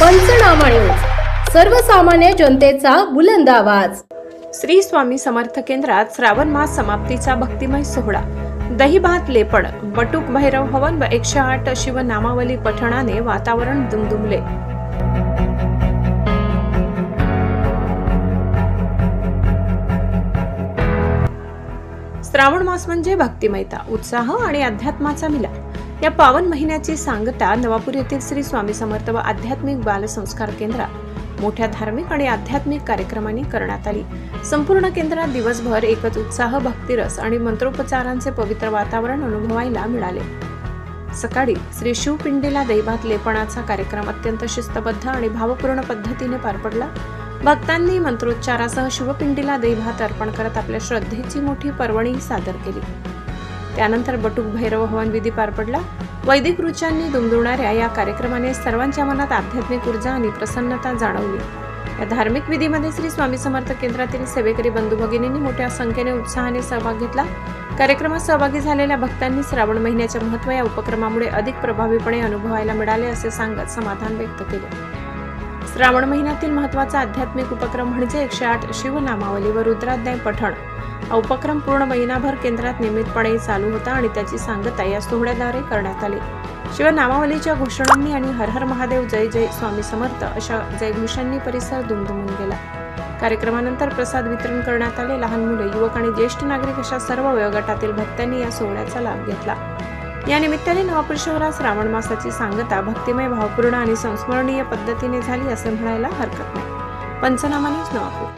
पंचनामा न्यूज. सर्वसामान्य जनतेचा बुलंद आवाज. श्री स्वामी समर्थ केंद्रात श्रावण मास समाप्तीचा भक्तिमय सोहळा. दहीभात लेपण बटूक भैरव हवन व एकशे आठ शिव नामावली पठणाने वातावरण दुमदुमले. श्रावण मास म्हणजे भक्तिमयता उत्साह आणि अध्यात्माचा मिलाप या पावन महिन्याची सांगता नवापूर येथील श्री स्वामी समर्थ व आध्यात्मिक बालसंस्कार केंद्रात मोठ्या धार्मिक आणि आध्यात्मिक कार्यक्रमांनी करण्यात आली. संपूर्ण केंद्रात दिवसभर एकच उत्साह भक्तिरस आणि मंत्रोपचारांचे पवित्र वातावरण अनुभवायला मिळाले. सकाळी श्री शिवपिंडीला दैवात लेपणाचा कार्यक्रम अत्यंत शिस्तबद्ध आणि भावपूर्ण पद्धतीने पार पडला. भक्तांनी मंत्रोच्चारासह शिवपिंडीला दैभात अर्पण करत आपल्या श्रद्धेची मोठी पर्वणी सादर केली. त्यानंतर बटूक भैरव हवन विधी पार पडला. वैदिक रुचांनी दुमदुमणाऱ्या या कार्यक्रमाने सर्वांच्या मनात आध्यात्मिक ऊर्जा आणि प्रसन्नता जाणवली. या धार्मिक विधीमध्ये श्री स्वामी समर्थ केंद्रातील सेवेकरी बंधू भगिनींनी मोठ्या संख्येने उत्साहाने सहभाग घेतला. कार्यक्रमात सहभागी झालेल्या भक्तांनी श्रावण महिन्याचे महत्त्व या उपक्रमामुळे अधिक प्रभावीपणे अनुभवायला मिळाले असे सांगत समाधान व्यक्त केले. श्रावण महिन्यातील महत्त्वाचा आध्यात्मिक उपक्रम म्हणजे एकशे आठ शिवनामावली व रुद्राध्याय पठण. हा उपक्रम पूर्ण महिनाभर केंद्रात नियमितपणे चालू होता आणि त्याची सांगता या सोहळ्याद्वारे करण्यात आली. शिवाय नामावलीच्या घोषणांनी आणि हर हर महादेव जय जय स्वामी समर्थ अशा जयघोषांनी परिसर दुमदुमून गेला. कार्यक्रमानंतर प्रसाद वितरण करण्यात आले. लहान मुले युवक आणि ज्येष्ठ नागरिक अशा सर्व वयोगटातील भक्तांनी या सोहळ्याचा लाभ घेतला. या निमित्ताने नवापूर शहरात श्रावण मासाची सांगता भक्तिमय भावपूर्ण आणि संस्मरणीय पद्धतीने झाली असे म्हणायला हरकत नाही. पंचनामानेच नवापूर.